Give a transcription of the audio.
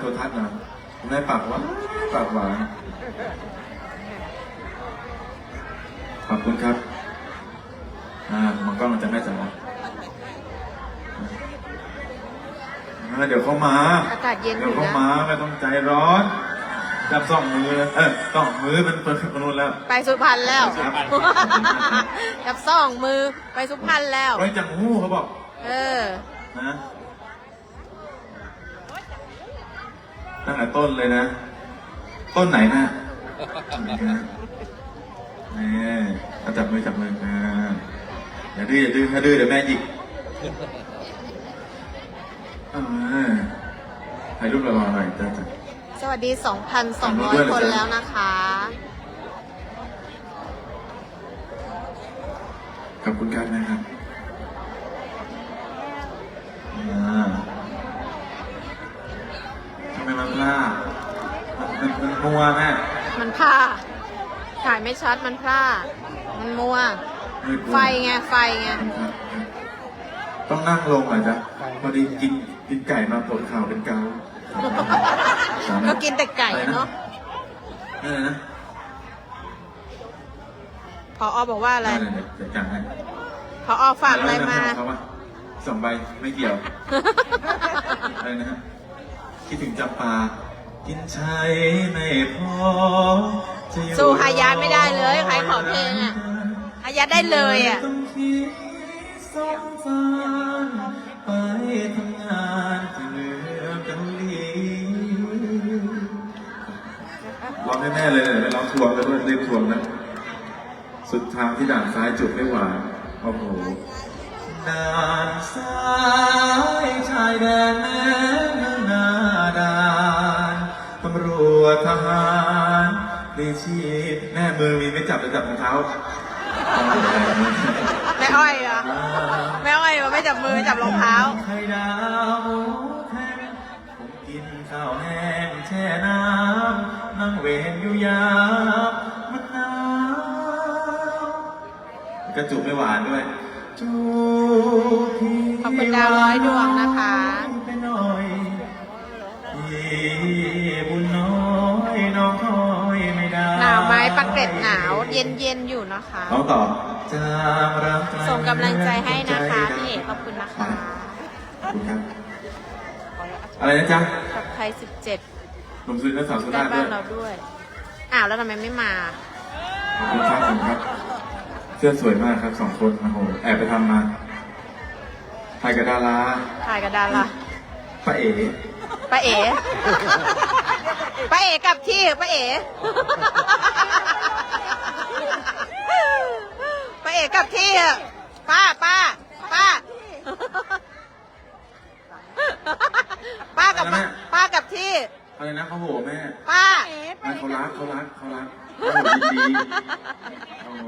โทรทัศน์นะคุณแม่ปากหวานปากหวาน ขอบคุณครับ อ่ามองกล้องมันจะแม่จ๋าอ่าเดี๋ยวเขามา อากาศเย็นอเดี๋ยวยู่เขานะ มาไม่ต้องใจร้อน จับสองมือเลยเออสองมือมันเปิดมนุษย์แล้ว ไปสุพรรณแล้วครับกับสองมือไปสุพรรณแล้วร้อยจังหู้เขาบอก เออ นะ ตั้งแต่ต้นเลยนะ ต้นไหนนะนี่เอาจับมือจับมืออ่าอย่าดื้ออย่าดื้อถ้าดื้อเดี๋ยวแม่หยิกอ่าถ่ายรูปเราหน่อยจ้าจ้าสวัสดีด้วย2,200เหรคอนจ๊ะแล้วนะคะขอบคุณครับนะครับอ่าทำไมมันพลาดมัน มันมันมัวแม่มันพลาดถ่ายไม่ชัดมันพลาดมันมัว มืดมัวไฟไงไฟไงต้องนั่งลงเหรอจ๊ะพอดีกินกินไก่มาปวดเข่าเป็นเกาก็กินแต่ไก่เนาะอะไรนะพออบอกว่าอะไรอะไรนะจัดการให้พออฝากอะไรมา เขาว่าสองใบไม่เกี่ยว อะไรนะฮะคิดถึงจำปา กินใช้ไม่พอจะอยู่สู้หายาไม่ได้เลยใครขอเพลงอะ อายะได้เลยอะ ต้องคิดสองฟ้านไปทำงานที่เมืองเกาหลีร้องแน่ๆเลยเนี่ยไม่ร้องทวงแล้วด้วยรีบทวงนะ สุดทางที่ด่านซ้ายจุดไม่หวานโอ้โหด่านซ้ายชายแดนแม่ ดีชีพแม่มือมีไม่จับจะจับรองเท้าแม่อ้อยเหรอแม่อ้อยมันไม่จับมือจับรองเท้าไข่ดาวแห้งผมกินข้าวแห้งแช่น้ำนั่งเวรอยู่ยามมันหนาวกระจุกไม่หวานด้วยจูบพี่ขอบคุณดาวร้อยดวงนะคะ ปักเกร็ดหนาว เย็นเย็นๆอยู่นะคะเอาต่อจางรักส่งกำลังใจให้นะคะพี่เอกขอบคุณนะคะขอบคุณครับอะไรนะจ๊ะกับใครสิบเจ็ดหนุ่มสุรินทร์และสาวสุได้ราษฎร์บ้าด้วนยเราด้วย อ้าวแล้วทำไมไม่มาขอบคุณครับผมครับ เสื้อสวยมากครับสองคนโอ้โหแอบไปทำมาถ่ายกับดาราถ่ายกับดาราป้าเอ๋ป้าเอ๋ป้าเอ๋กลับที่ป้าเอ๋ป้าเอ๋กลับที่อะป้าป้าป้า ป้ากลับมาป้ากลับที่ อะไรนะเขาโหแม่ป้าไม่เขารักเขารักเขารักเขาโหยินดีโอ้โห